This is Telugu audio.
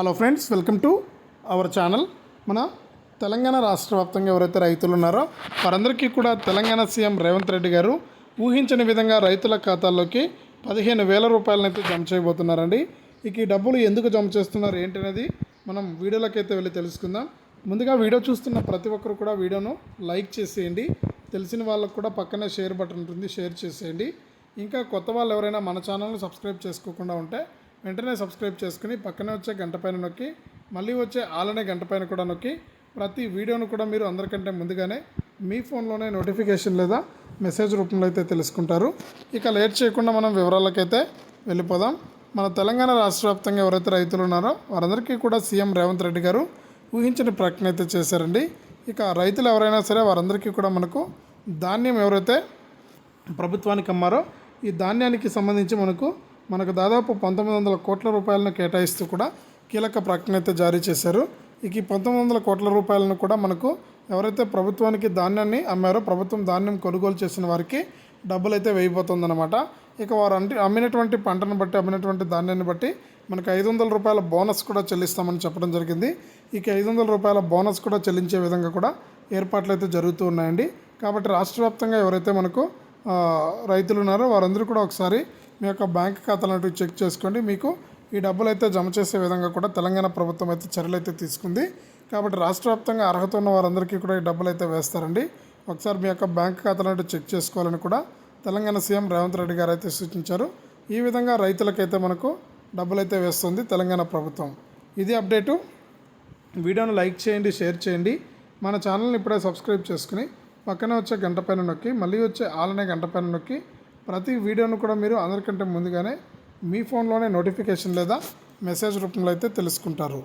Hello friends welcome to our channel. మన తెలంగాణ రాష్ట్ర వ్యాప్తంగా ఎవరైతే రైతులు ఉన్నారో వారందరికీ కూడా తెలంగాణ సీఎం రేవంత్ రెడ్డి గారు ఊహించని విధంగా రైతుల ఖాతాల్లోకి పదిహేను వేల రూపాయలనైతే జమ చేయబోతున్నారండి. ఇక ఈ డబ్బులు ఎందుకు జమ చేస్తున్నారు ఏంటనేది మనం వీడియోలోకి అయితే వెళ్ళి తెలుసుకుందాం. ముందుగా వీడియో చూస్తున్న ప్రతి ఒక్కరు కూడా వీడియోను లైక్ చేసేయండి. తెలిసిన వాళ్ళకు కూడా పక్కనే షేర్ బటన్ ఉంటుంది షేర్ చేసేయండి. ఇంకా కొత్త వాళ్ళు ఎవరైనా మన ఛానల్ని సబ్స్క్రైబ్ చేసుకోకుండా ఉంటే వెంటనే సబ్స్క్రైబ్ చేసుకుని పక్కనే వచ్చే గంట పైన నొక్కి మళ్ళీ వచ్చే ఆలనే గంట పైన కూడా నొక్కి ప్రతి వీడియోను కూడా మీరు అందరికంటే ముందుగానే మీ ఫోన్లోనే నోటిఫికేషన్ లేదా మెసేజ్ రూపంలో అయితే తెలుసుకుంటారు. ఇక లేట్ చేయకుండా మనం వివరాలకైతే వెళ్ళిపోదాం. మన తెలంగాణ రాష్ట్ర వ్యాప్తంగా ఎవరైతే రైతులు ఉన్నారో వారందరికీ కూడా సీఎం రేవంత్ రెడ్డి గారు ఊహించని ప్రకటన అయితే చేశారండి. ఇక రైతులు ఎవరైనా సరే వారందరికీ కూడా మనకు ధాన్యం ఎవరైతే ప్రభుత్వానికి అమ్మారో ఈ ధాన్యానికి సంబంధించి మనకు మనకు దాదాపు పంతొమ్మిది వందల కోట్ల రూపాయలను కేటాయిస్తూ కూడా కీలక ప్రకటన అయితే జారీ చేశారు. ఇక ఈ పంతొమ్మిది వందల కోట్ల రూపాయలను కూడా మనకు ఎవరైతే ప్రభుత్వానికి ధాన్యాన్ని అమ్మారో ప్రభుత్వం ధాన్యం కొనుగోలు చేసిన వారికి డబ్బులు అయితే వేయబోతుందన్నమాట. ఇక వారు అంటే అమ్మినటువంటి పంటను బట్టి అమ్మినటువంటి ధాన్యాన్ని బట్టి మనకు ఐదు వందల రూపాయల బోనస్ కూడా చెల్లిస్తామని చెప్పడం జరిగింది. ఇక ఐదు వందల రూపాయల బోనస్ కూడా చెల్లించే విధంగా కూడా ఏర్పాట్లు అయితే జరుగుతూ ఉన్నాయండి. కాబట్టి రాష్ట్ర వ్యాప్తంగా ఎవరైతే మనకు రైతులు ఉన్నారో వారందరూ కూడా ఒకసారి మీ యొక్క బ్యాంక్ ఖాతాలను చెక్ చేసుకోండి. మీకు ఈ డబ్బులు అయితే జమ చేసే విధంగా కూడా తెలంగాణ ప్రభుత్వం అయితే చర్యలు అయితే తీసుకుంది. కాబట్టి రాష్ట్ర వ్యాప్తంగా అర్హత ఉన్న వారందరికీ కూడా ఈ డబ్బులు అయితే వేస్తారండి. ఒకసారి మీ యొక్క బ్యాంక్ ఖాతాలను చెక్ చేసుకోవాలని కూడా తెలంగాణ సీఎం రేవంత్ రెడ్డి గారు అయితే సూచించారు. ఈ విధంగా రైతులకైతే మనకు డబ్బులు అయితే వేస్తుంది తెలంగాణ ప్రభుత్వం. ఇది అప్డేటు. వీడియోను లైక్ చేయండి షేర్ చేయండి. మన ఛానల్ని ఇప్పుడే సబ్స్క్రైబ్ చేసుకుని పక్కనే వచ్చే గంట పైన నొక్కి మళ్ళీ వచ్చే ఆలనే గంట పైన నొక్కి ప్రతి వీడియోను కూడా మీరు అందరికంటే ముందుగానే మీ ఫోన్లోనే నోటిఫికేషన్ లేదా మెసేజ్ రూపంలో అయితే తెలుసుకుంటారు.